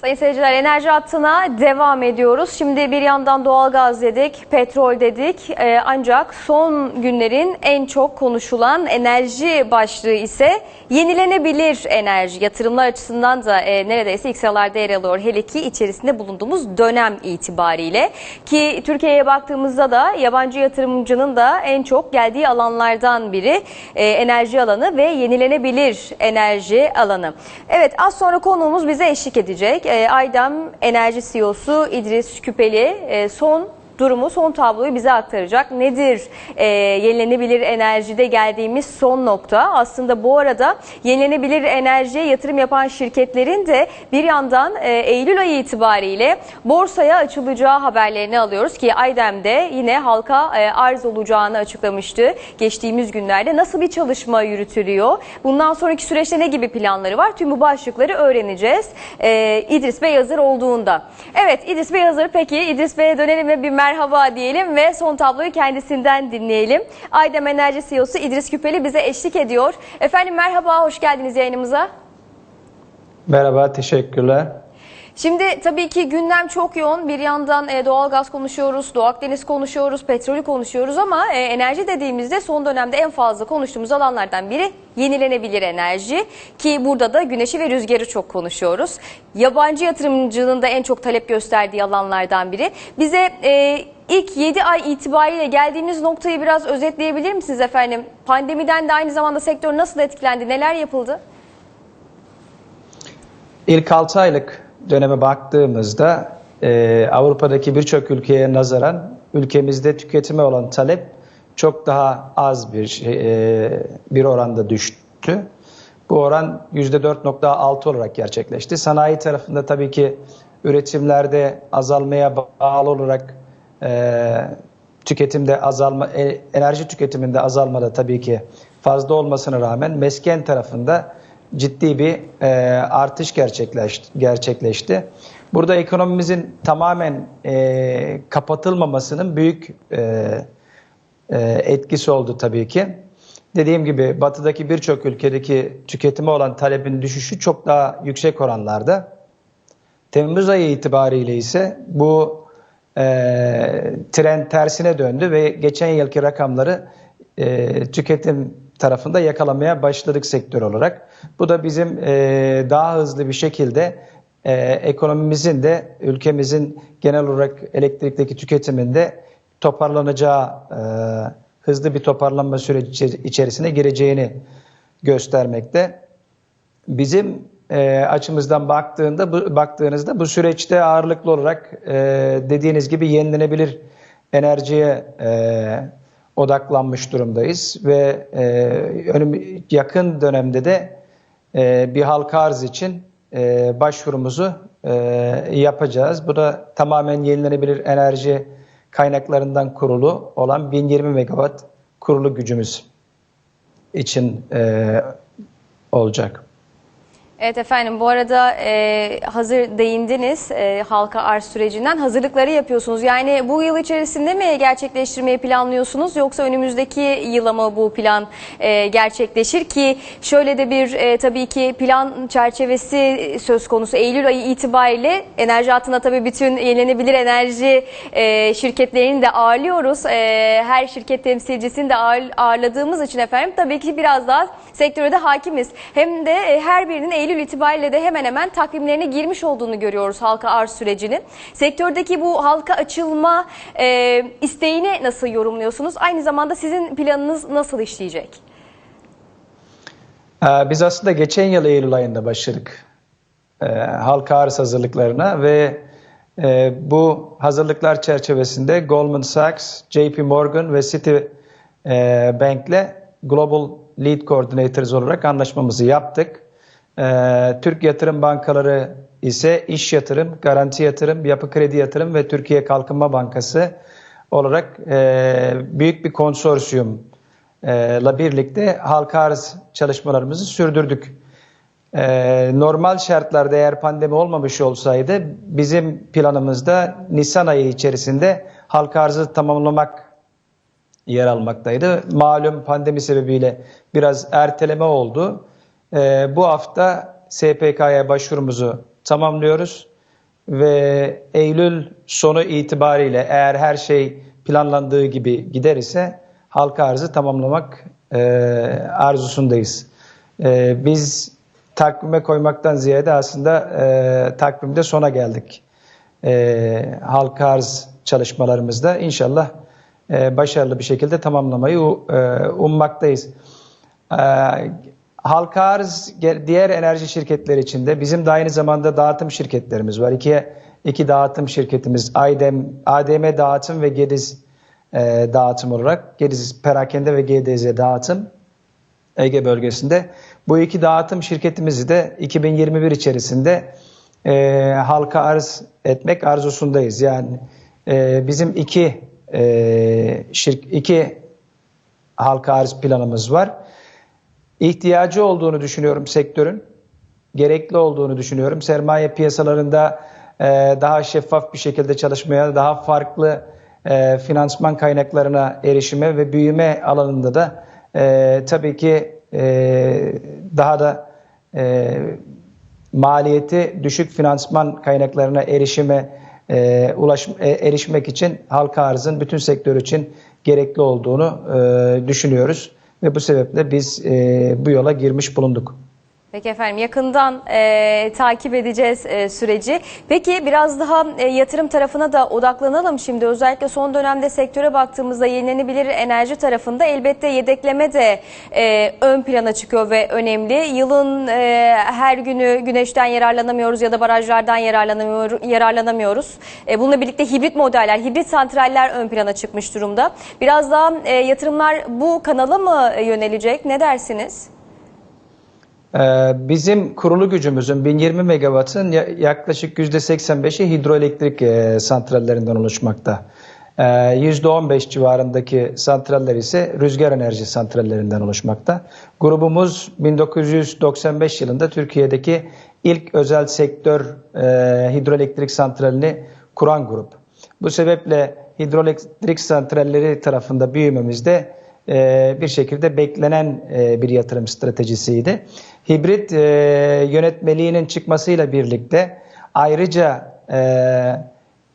Sayın seyirciler enerji hattına devam ediyoruz. Şimdi bir yandan doğalgaz dedik, petrol dedik. Ee, ancak son günlerin en çok konuşulan enerji başlığı ise yenilenebilir enerji. Yatırımlar açısından da e, neredeyse ilk sıralarda yer alıyor. Hele ki içerisinde bulunduğumuz dönem itibariyle. Ki Türkiye'ye baktığımızda da yabancı yatırımcının da en çok geldiği alanlardan biri e, enerji alanı ve yenilenebilir enerji alanı. Evet az sonra konuğumuz bize eşlik edecek. E, Aydem Enerji CEO'su İdris Küpeli e, son durumu, son tabloyu bize aktaracak. Nedir e, yenilenebilir enerjide geldiğimiz son nokta? Aslında bu arada yenilenebilir enerjiye yatırım yapan şirketlerin de bir yandan e, Eylül ayı itibariyle borsaya açılacağı haberlerini alıyoruz ki Aydem'de yine halka e, arz olacağını açıklamıştı geçtiğimiz günlerde. Nasıl bir çalışma yürütülüyor? Bundan sonraki süreçte ne gibi planları var? Tüm bu başlıkları öğreneceğiz. E, İdris Bey hazır olduğunda. Evet İdris Bey hazır. Peki İdris Bey'e dönelim ve bir merhaba diyelim ve son tabloyu kendisinden dinleyelim. Aydem Enerji CEO'su İdris Küpeli bize eşlik ediyor. Efendim merhaba, hoş geldiniz yayınımıza. Merhaba, teşekkürler. Şimdi tabii ki gündem çok yoğun. Bir yandan e, doğalgaz konuşuyoruz, Doğu Akdeniz konuşuyoruz, petrolü konuşuyoruz ama e, enerji dediğimizde son dönemde en fazla konuştuğumuz alanlardan biri yenilenebilir enerji ki burada da güneşi ve rüzgarı çok konuşuyoruz. Yabancı yatırımcının da en çok talep gösterdiği alanlardan biri. Bize e, ilk 7 ay itibariyle geldiğimiz noktayı biraz özetleyebilir misiniz efendim? Pandemiden de aynı zamanda sektör nasıl etkilendi, neler yapıldı? İlk 6 aylık döneme baktığımızda e, Avrupa'daki birçok ülkeye nazaran ülkemizde tüketime olan talep çok daha az bir şey, e, bir oranda düştü. Bu oran %4.6 olarak gerçekleşti. Sanayi tarafında tabii ki üretimlerde azalmaya bağlı olarak e, tüketimde azalma, e, enerji tüketiminde azalmada tabii ki fazla olmasına rağmen mesken tarafında ciddi bir e, artış gerçekleşti, gerçekleşti. Burada ekonomimizin tamamen e, kapatılmamasının büyük e, e, etkisi oldu tabii ki. Dediğim gibi batıdaki birçok ülkedeki tüketime olan talebin düşüşü çok daha yüksek oranlarda. Temmuz ayı itibariyle ise bu e, trend tersine döndü ve geçen yılki rakamları e, tüketim tarafında yakalamaya başladık sektör olarak. Bu da bizim e, daha hızlı bir şekilde e, ekonomimizin de ülkemizin genel olarak elektrikteki tüketiminde toparlanacağı, e, hızlı bir toparlanma süreci içerisine gireceğini göstermekte. Bizim e, açımızdan baktığında bu, baktığınızda bu süreçte ağırlıklı olarak e, dediğiniz gibi yenilenebilir enerjiye e, odaklanmış durumdayız ve e, önüm, yakın dönemde de e, bir halka arz için e, başvurumuzu e, yapacağız. Bu da tamamen yenilenebilir enerji kaynaklarından kurulu olan 1020 megawatt kurulu gücümüz için e, olacak. Evet efendim bu arada e, hazır değindiniz e, halka arz sürecinden hazırlıkları yapıyorsunuz. Yani bu yıl içerisinde mi gerçekleştirmeyi planlıyorsunuz yoksa önümüzdeki yıla mı bu plan e, gerçekleşir ki şöyle de bir e, tabii ki plan çerçevesi söz konusu Eylül ayı itibariyle enerji hattında tabii bütün yenilenebilir enerji e, şirketlerini de ağırlıyoruz. E, her şirket temsilcisini de ağır, ağırladığımız için efendim tabii ki biraz daha sektöre de hakimiz. Hem de e, her birinin Eylül itibariyle de hemen hemen takvimlerine girmiş olduğunu görüyoruz halka arz sürecini. Sektördeki bu halka açılma e, isteğini nasıl yorumluyorsunuz? Aynı zamanda sizin planınız nasıl işleyecek? Ee, Biz aslında geçen yıl Eylül ayında başladık e, halka arz hazırlıklarına ve e, bu hazırlıklar çerçevesinde Goldman Sachs, JP Morgan ve City e, Bank'le Global Lead Coordinators olarak anlaşmamızı yaptık. Ee, Türk yatırım bankaları ise iş yatırım, garanti yatırım, yapı kredi yatırım ve Türkiye Kalkınma Bankası olarak e, büyük bir konsorsiyumla birlikte halka arz çalışmalarımızı sürdürdük. E, normal şartlarda eğer pandemi olmamış olsaydı bizim planımızda Nisan ayı içerisinde halka arzı tamamlamak yer almaktaydı. Malum pandemi sebebiyle biraz erteleme oldu. E, bu hafta SPK'ya başvurumuzu tamamlıyoruz ve Eylül sonu itibariyle eğer her şey planlandığı gibi gider ise halka arzı tamamlamak e, arzusundayız. E, biz takvime koymaktan ziyade aslında e, takvimde sona geldik. E, halka arz çalışmalarımızda inşallah e, başarılı bir şekilde tamamlamayı e, ummaktayız. E, halka arz diğer enerji şirketleri içinde bizim de aynı zamanda dağıtım şirketlerimiz var. İki, iki dağıtım şirketimiz ADM, ADM dağıtım ve Gediz e, dağıtım olarak Gediz perakende ve GDZ dağıtım Ege bölgesinde. Bu iki dağıtım şirketimizi de 2021 içerisinde e, halka arz etmek arzusundayız. Yani e, bizim iki e, şirk, iki halka arz planımız var. İhtiyacı olduğunu düşünüyorum sektörün. Gerekli olduğunu düşünüyorum. Sermaye piyasalarında e, daha şeffaf bir şekilde çalışmaya, daha farklı e, finansman kaynaklarına erişime ve büyüme alanında da e, tabii ki daha da maliyeti düşük finansman kaynaklarına erişime e, ulaş, e, erişmek için halka arzın bütün sektör için gerekli olduğunu e, düşünüyoruz ve bu sebeple biz e, bu yola girmiş bulunduk. Peki efendim yakından e, takip edeceğiz e, süreci. Peki biraz daha e, yatırım tarafına da odaklanalım şimdi. Özellikle son dönemde sektöre baktığımızda yenilenebilir enerji tarafında elbette yedekleme de e, ön plana çıkıyor ve önemli. Yılın e, her günü güneşten yararlanamıyoruz ya da barajlardan yararlanamıyor, yararlanamıyoruz. E, bununla birlikte hibrit modeller, hibrit santraller ön plana çıkmış durumda. Biraz daha e, yatırımlar bu kanala mı yönelecek? Ne dersiniz? Ee, Bizim kurulu gücümüzün 1020 megawattın ya- yaklaşık %85'i hidroelektrik e, santrallerinden oluşmakta. Ee, %15 civarındaki santraller ise rüzgar enerji santrallerinden oluşmakta. Grubumuz 1995 yılında Türkiye'deki ilk özel sektör e, hidroelektrik santralini kuran grup. Bu sebeple hidroelektrik santralleri tarafında büyümemizde bir şekilde beklenen e, bir yatırım stratejisiydi. Hibrit e, yönetmeliğinin çıkmasıyla birlikte ayrıca e,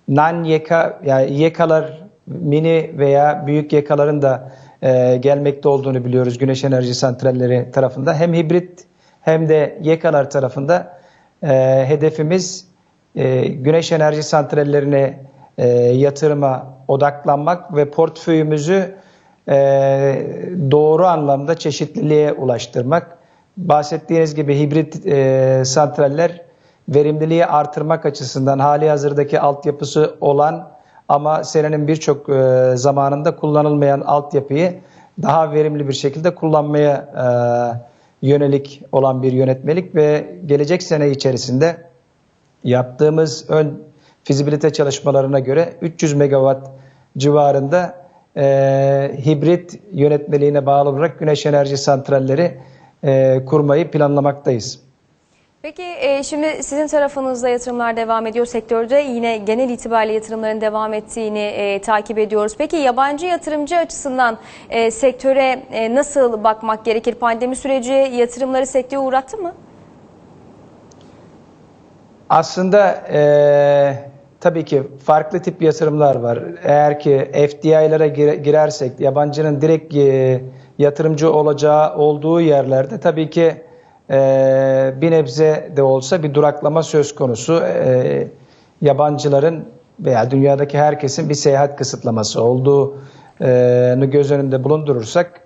non yeka yani yekalar mini veya büyük yekaların da e, gelmekte olduğunu biliyoruz güneş enerji santralleri tarafında. Hem hibrit hem de yekalar tarafında e, hedefimiz e, güneş enerji santrallerine e, yatırıma odaklanmak ve portföyümüzü e, doğru anlamda çeşitliliğe ulaştırmak. Bahsettiğiniz gibi hibrit e, santraller verimliliği artırmak açısından hali hazırdaki altyapısı olan ama senenin birçok e, zamanında kullanılmayan altyapıyı daha verimli bir şekilde kullanmaya e, yönelik olan bir yönetmelik ve gelecek sene içerisinde yaptığımız ön fizibilite çalışmalarına göre 300 megawatt civarında e, hibrit yönetmeliğine bağlı olarak güneş enerji santralleri e, kurmayı planlamaktayız. Peki e, şimdi sizin tarafınızda yatırımlar devam ediyor. Sektörde yine genel itibariyle yatırımların devam ettiğini e, takip ediyoruz. Peki yabancı yatırımcı açısından e, sektöre e, nasıl bakmak gerekir? Pandemi süreci yatırımları sekteye uğrattı mı? Aslında eee, tabii ki farklı tip yatırımlar var. Eğer ki FDI'lara gire- girersek yabancının direkt eee, yatırımcı olacağı olduğu yerlerde tabii ki eee, bir nebze de olsa bir duraklama söz konusu. Eee, yabancıların veya dünyadaki herkesin bir seyahat kısıtlaması olduğunu göz önünde bulundurursak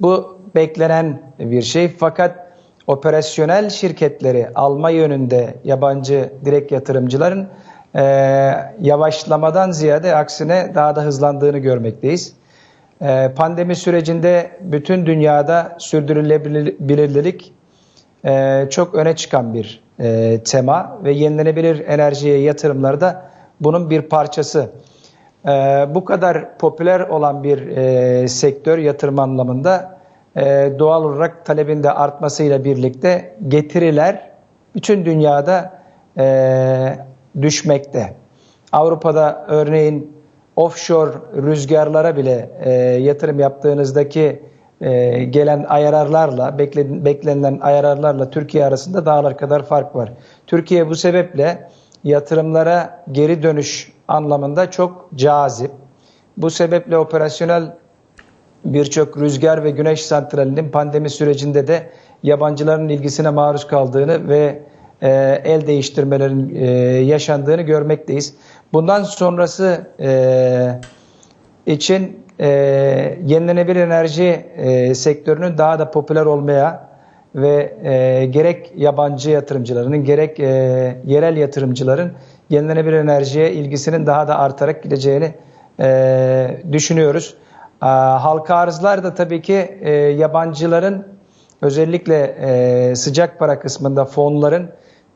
bu beklenen bir şey. Fakat operasyonel şirketleri alma yönünde yabancı direkt yatırımcıların e, yavaşlamadan ziyade aksine daha da hızlandığını görmekteyiz. E, pandemi sürecinde bütün dünyada sürdürülebilirlik e, çok öne çıkan bir e, tema ve yenilenebilir enerjiye yatırımları da bunun bir parçası. E, bu kadar popüler olan bir e, sektör yatırım anlamında e, doğal olarak talebin de artmasıyla birlikte getiriler bütün dünyada e, düşmekte. Avrupa'da örneğin offshore rüzgarlara bile e, yatırım yaptığınızdaki e, gelen ayarlarla, beklen- beklenilen ayarlarla Türkiye arasında dağlar kadar fark var. Türkiye bu sebeple yatırımlara geri dönüş anlamında çok cazip. Bu sebeple operasyonel birçok rüzgar ve güneş santralinin pandemi sürecinde de yabancıların ilgisine maruz kaldığını ve e, el değiştirmelerin e, yaşandığını görmekteyiz. Bundan sonrası e, için e, yenilenebilir enerji e, sektörünün daha da popüler olmaya ve e, gerek yabancı yatırımcıların gerek e, yerel yatırımcıların yenilenebilir enerjiye ilgisinin daha da artarak gideceğini e, düşünüyoruz. Aa, halka arzlar da tabii ki e, yabancıların özellikle e, sıcak para kısmında fonların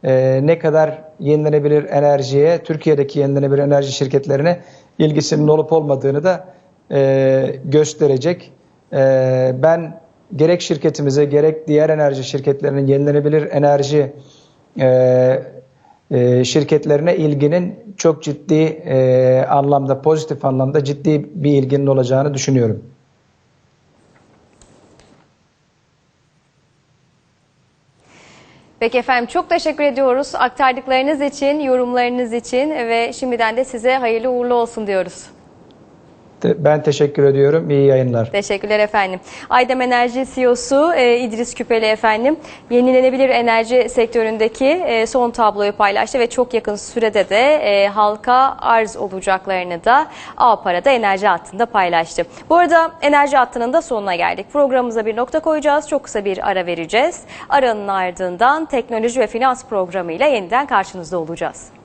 e, ne kadar yenilenebilir enerjiye, Türkiye'deki yenilenebilir enerji şirketlerine ilgisinin olup olmadığını da e, gösterecek. E, ben gerek şirketimize gerek diğer enerji şirketlerinin yenilenebilir enerji e, e, şirketlerine ilginin çok ciddi e, anlamda, pozitif anlamda ciddi bir ilginin olacağını düşünüyorum. Peki efendim çok teşekkür ediyoruz aktardıklarınız için, yorumlarınız için ve şimdiden de size hayırlı uğurlu olsun diyoruz. Ben teşekkür ediyorum. İyi yayınlar. Teşekkürler efendim. Aydem Enerji CEO'su e, İdris Küpeli efendim yenilenebilir enerji sektöründeki e, son tabloyu paylaştı ve çok yakın sürede de e, halka arz olacaklarını da Ağpara'da enerji hattında paylaştı. Bu arada enerji hattının da sonuna geldik. Programımıza bir nokta koyacağız. Çok kısa bir ara vereceğiz. Aranın ardından teknoloji ve finans programıyla yeniden karşınızda olacağız.